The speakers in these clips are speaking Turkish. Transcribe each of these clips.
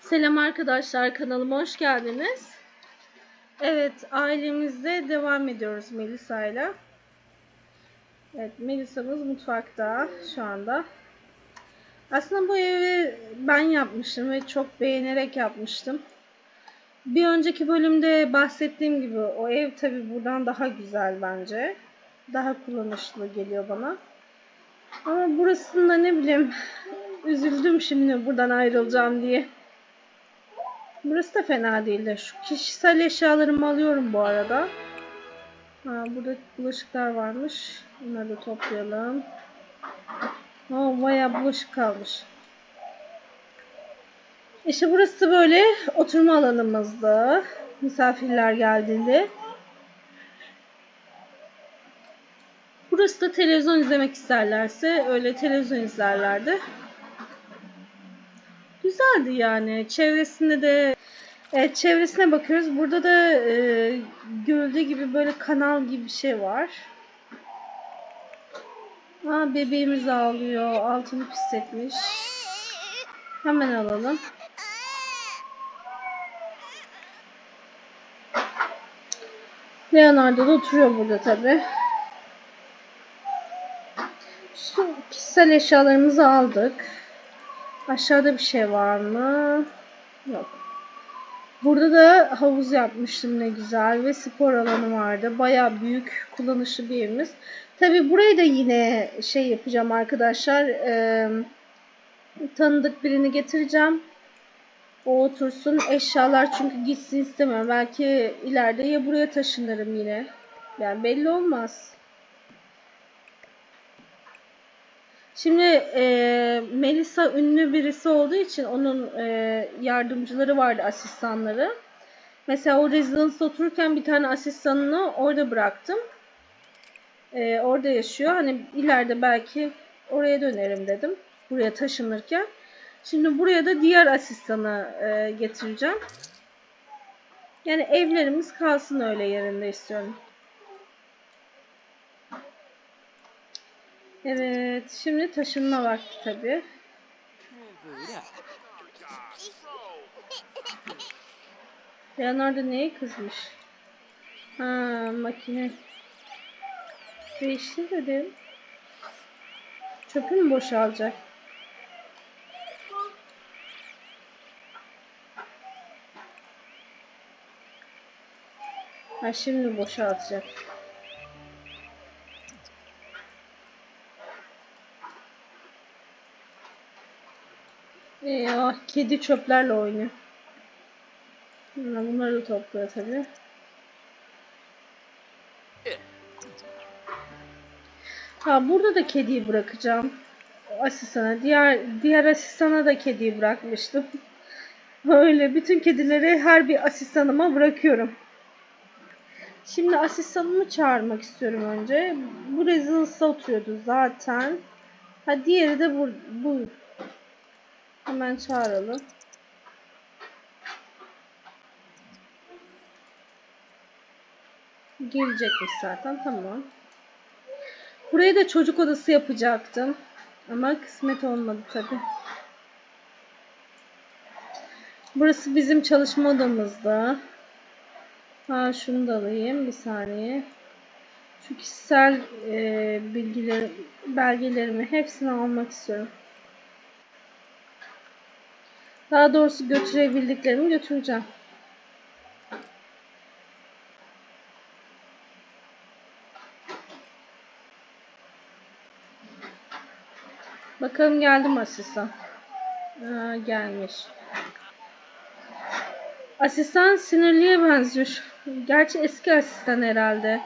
Selam arkadaşlar kanalıma hoş geldiniz. Evet ailemizde devam ediyoruz Melisa'yla. Evet Melisa'mız mutfakta şu anda. Aslında bu evi ben yapmıştım ve çok beğenerek yapmıştım. Bir önceki bölümde bahsettiğim gibi o ev tabi buradan daha güzel bence. Daha kullanışlı geliyor bana. Ama burasında ne bileyim üzüldüm şimdi buradan ayrılacağım diye. Burası da fena değil de şu kişisel eşyalarımı alıyorum bu arada. Ha, burada bulaşıklar varmış. Bunları da toplayalım. Oh, bayağı bulaşık kalmış. İşte burası böyle oturma alanımızdı. Misafirler geldiğinde. Burası da televizyon izlemek isterlerse öyle televizyon izlerlerdi. Güzeldi yani. Çevresinde de evet, çevresine bakıyoruz. Burada da e, gölde gibi böyle kanal gibi bir şey var. Aa, bebeğimiz ağlıyor. Altını pisletmiş. Hemen alalım. Leonardo da oturuyor burada tabi. Şu kişisel eşyalarımızı aldık. Aşağıda bir şey var mı? Yok. Burada da havuz yapmıştım ne güzel ve spor alanı vardı. Baya büyük kullanışlı bir evimiz. Tabi burayı da yine şey yapacağım arkadaşlar. E, tanıdık birini getireceğim. O otursun. Eşyalar çünkü gitsin istemiyorum. Belki ileride ya buraya taşınırım yine. Yani belli olmaz. Şimdi e, Melisa ünlü birisi olduğu için onun e, yardımcıları vardı, asistanları. Mesela o rezidansta otururken bir tane asistanını orada bıraktım. E, orada yaşıyor. Hani ileride belki oraya dönerim dedim. Buraya taşınırken. Şimdi buraya da diğer asistanı e, getireceğim. Yani evlerimiz kalsın öyle yerinde istiyorum. Evet, şimdi taşınma vakti tabi. Leonardo neye kızmış? Ha, makine. Değişti dedim. Çöpü mü boşalacak? Ha şimdi boşaltacak. Eyvah kedi çöplerle oynuyor. Bunları da topluyor tabi. Ha burada da kediyi bırakacağım. Asistana. Diğer diğer asistana da kediyi bırakmıştım. Öyle bütün kedileri her bir asistanıma bırakıyorum. Şimdi asistanımı çağırmak istiyorum önce. Bu rezidansta oturuyordu zaten. Ha diğeri de bu, bu Hemen çağıralım. Gelecekmiş zaten tamam. Buraya da çocuk odası yapacaktım. Ama kısmet olmadı tabi. Burası bizim çalışma odamızda. Ha şunu da alayım bir saniye. Şu kişisel e, bilgiler, belgelerimi hepsini almak istiyorum. Daha doğrusu götürebildiklerimi götüreceğim. Bakalım geldi mi asistan? Aa, gelmiş. Asistan sinirliye benziyor. Gerçi eski asistan herhalde.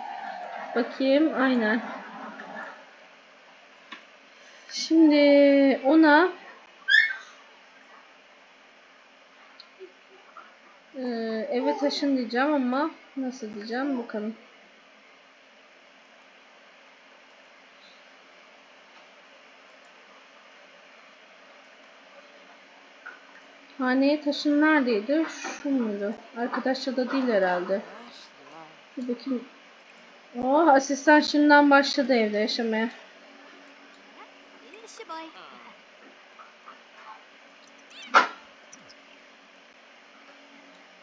Bakayım aynen. Şimdi ona Ee, eve taşın diyeceğim ama nasıl diyeceğim bakalım. Haneye taşın neredeydi? Şu muydu? Arkadaşça da değil herhalde. Bir bakayım. Oh asistan şimdiden başladı evde yaşamaya.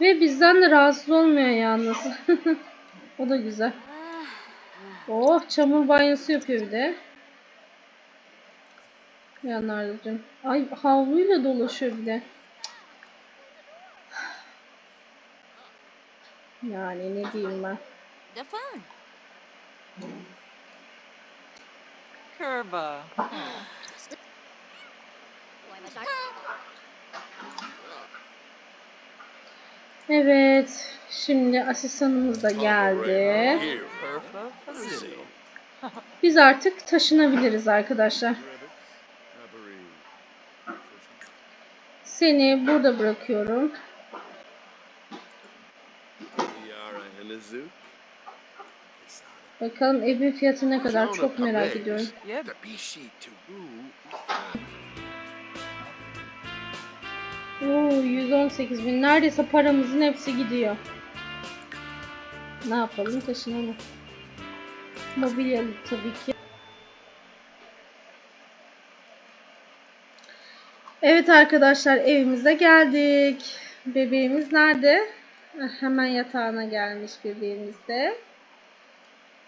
Ve bizden de rahatsız olmuyor yalnız. o da güzel. Oh çamur banyosu yapıyor bir de. Yanlardacığım. Ay havluyla dolaşıyor bir de. Yani ne diyeyim ben. The fun. Kerba. Evet. Şimdi asistanımız da geldi. Biz artık taşınabiliriz arkadaşlar. Seni burada bırakıyorum. Bakalım evin fiyatı ne kadar çok merak ediyorum. Oo, 118 bin. Neredeyse paramızın hepsi gidiyor. Ne yapalım? Taşınalım. Mobilyalı tabii ki. Evet arkadaşlar evimize geldik. Bebeğimiz nerede? Ah, Hemen yatağına gelmiş bebeğimiz de.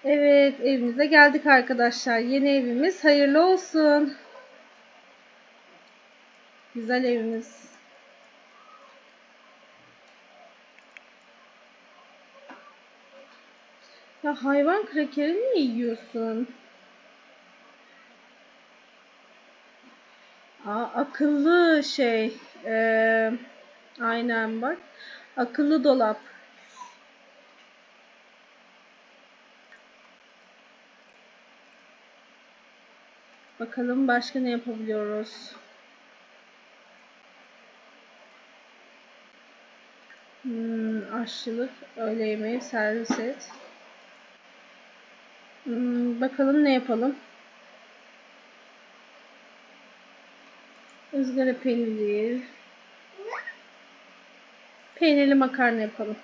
Evet evimize geldik arkadaşlar. Yeni evimiz hayırlı olsun. Güzel evimiz. Ya hayvan krakeri mi yiyorsun? Aa, akıllı şey. Ee, aynen bak. Akıllı dolap. Bakalım başka ne yapabiliyoruz? Hmm, aşçılık, öğle yemeği, servis et. Hmm, bakalım ne yapalım? ızgara peynir. Peynirli makarna yapalım.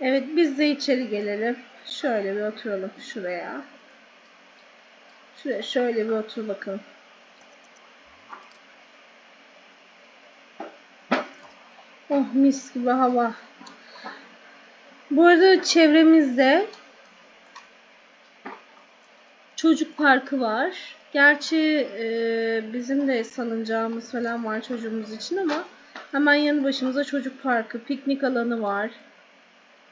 Evet biz de içeri gelelim. Şöyle bir oturalım şuraya. Şuraya şöyle bir otur bakalım. Oh mis gibi hava. Bu arada çevremizde çocuk parkı var. Gerçi e, bizim de salıncağımız falan var çocuğumuz için ama hemen yanı başımıza çocuk parkı, piknik alanı var.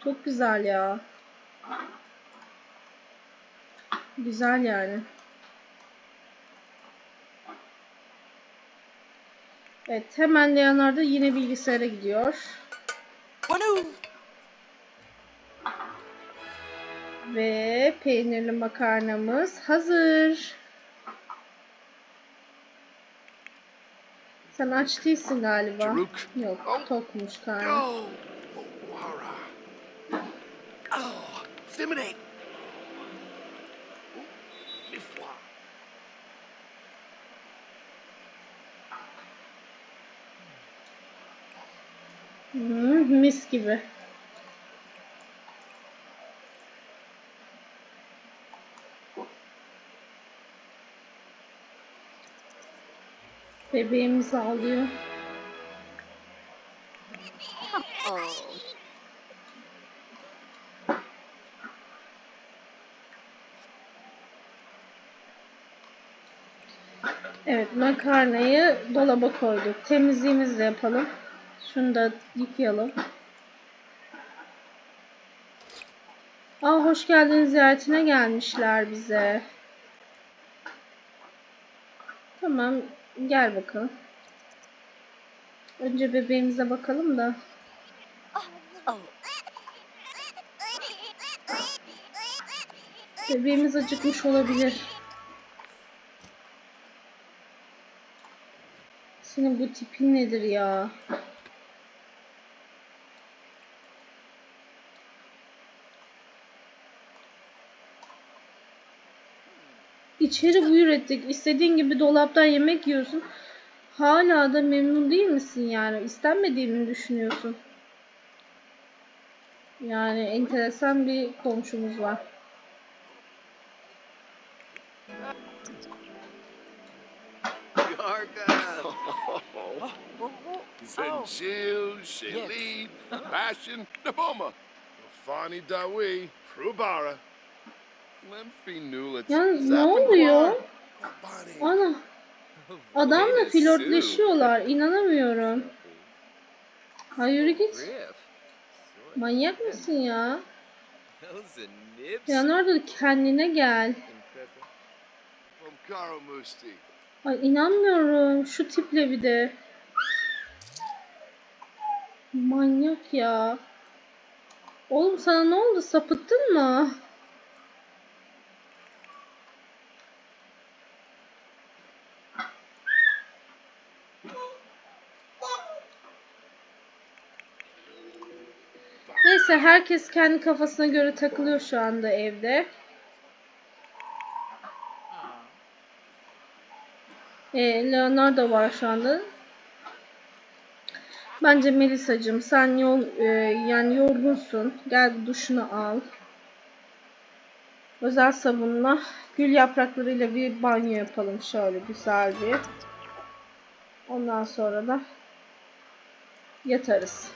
Çok güzel ya. Güzel yani. Evet hemen Leonardo yine bilgisayara gidiyor. Wanu. Ve peynirli makarnamız hazır. Sen aç değilsin galiba. Taruk. Yok, tokmuş karnı. Oh, Wara. Oh, mis gibi. Bebeğimiz ağlıyor. Evet makarnayı dolaba koyduk. Temizliğimizi de yapalım. Şunu da yıkayalım. Aa hoş geldin ziyaretine gelmişler bize. Tamam gel bakalım. Önce bebeğimize bakalım da. Bebeğimiz acıkmış olabilir. Senin bu tipin nedir ya? İçeri buyur ettik. İstediğin gibi dolaptan yemek yiyorsun. Hala da memnun değil misin yani? İstenmediğimi mi düşünüyorsun? Yani enteresan bir komşumuz var. Zenjil, Shalid, Bastion, Naboma. Fani Dawi, Frubara. Yalnız ne oluyor? Ana adamla flörtleşiyorlar. İnanamıyorum. Hayır git. Manyak mısın ya? Nibs. Leonardo kendine gel. Ay inanmıyorum. Şu tiple bir de. Manyak ya. Oğlum sana ne oldu? Sapıttın mı? Neyse herkes kendi kafasına göre takılıyor şu anda evde. E, Leonardo var şu anda. Bence Melisa'cığım sen yol, e, yani yorgunsun. Gel duşunu al. Özel sabunla gül yapraklarıyla bir banyo yapalım şöyle güzel bir. Ondan sonra da yatarız.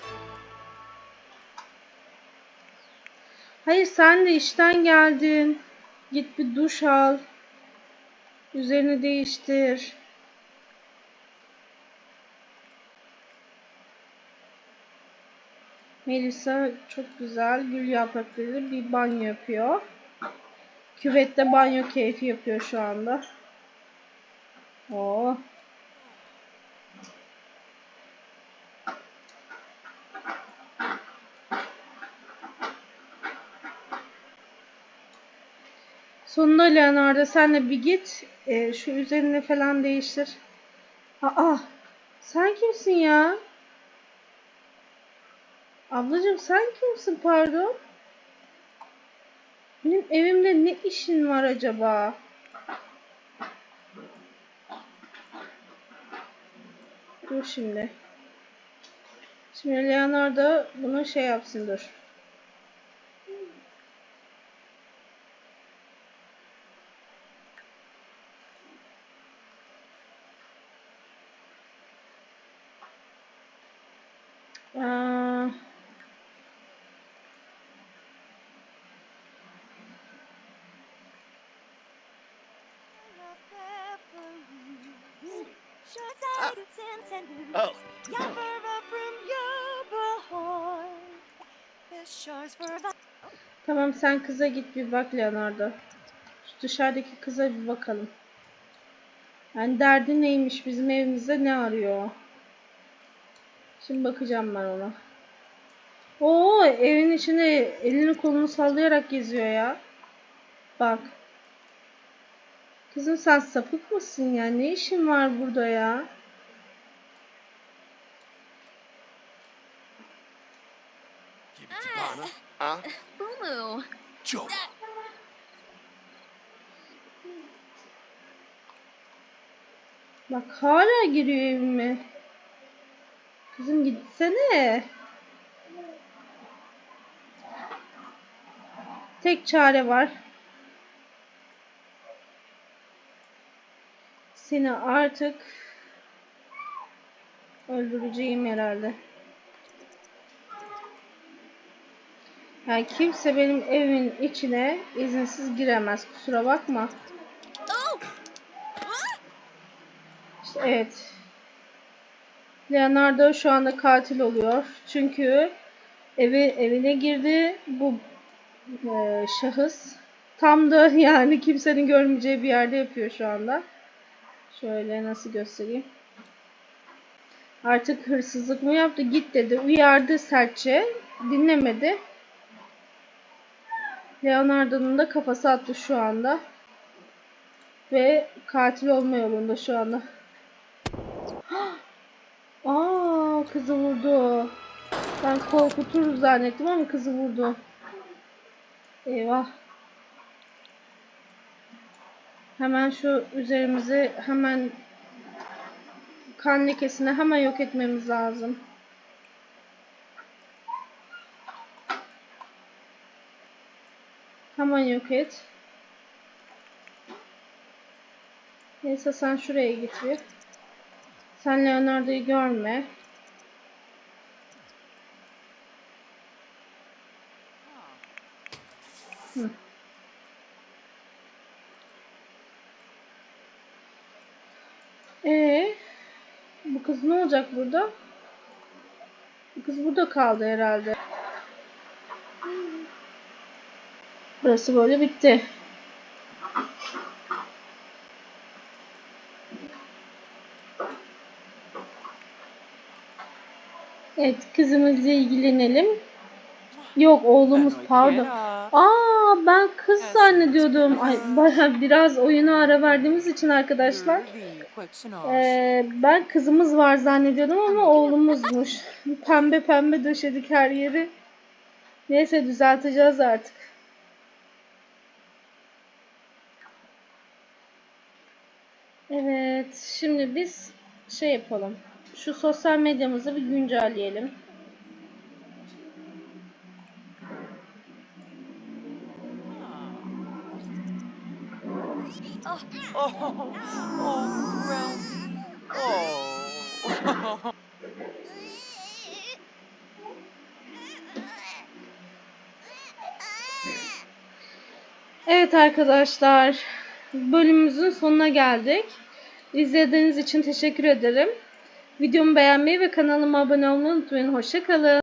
Hayır sen de işten geldin. Git bir duş al. Üzerini değiştir. Melisa çok güzel gül yapraklarıyla bir banyo yapıyor. Küvette banyo keyfi yapıyor şu anda. Oo. Sonunda Leonardo sen de bir git. e, şu üzerini falan değiştir. Aa, sen kimsin ya? Ablacığım sen kimsin pardon? Benim evimde ne işin var acaba? Dur şimdi. Şimdi Leonardo bunu şey yapsın dur. Aa, Oh, Tamam sen kıza git bir bak Leonardo. Şu dışarıdaki kıza bir bakalım. Yani derdi neymiş bizim evimizde ne arıyor? Şimdi bakacağım ben ona. Oo evin içinde elini kolunu sallayarak geziyor ya. Bak. Kızım sen sapık mısın ya? Ne işin var burada ya? Ah, Bumu. Joe. Bak hala giriyor evime. Kızım gitsene. Tek çare var. Seni artık öldüreceğim herhalde. Yani kimse benim evimin içine izinsiz giremez. Kusura bakma. Oh! İşte evet. Leonardo şu anda katil oluyor. Çünkü evi evine girdi. Bu e, şahıs tam da yani kimsenin görmeyeceği bir yerde yapıyor şu anda. Şöyle nasıl göstereyim. Artık hırsızlık mı yaptı? Git dedi. Uyardı sertçe. Dinlemedi. Leonardo'nun da kafası attı şu anda. Ve katil olma yolunda şu anda. Aa kızı vurdu. Ben korkutur zannettim ama kızı vurdu. Eyvah. Hemen şu üzerimizi hemen kan lekesini hemen yok etmemiz lazım. Hemen yok et. Neyse sen şuraya git bir. Sen Leonardo'yu görme. Hı. Ee, bu kız ne olacak burada? Bu kız burada kaldı herhalde. Burası böyle bitti. Evet, kızımızla ilgilenelim. Yok, oğlumuz pardon. Aa, ben kız zannediyordum. Ay, baya biraz oyuna ara verdiğimiz için arkadaşlar. Ee, ben kızımız var zannediyordum ama oğlumuzmuş. Pembe pembe döşedik her yeri. Neyse düzelteceğiz artık. Evet, şimdi biz şey yapalım. Şu sosyal medyamızı bir güncelleyelim. Oh, oh, well, oh. Evet arkadaşlar, bölümümüzün sonuna geldik. İzlediğiniz için teşekkür ederim. Videomu beğenmeyi ve kanalıma abone olmayı unutmayın. Hoşçakalın.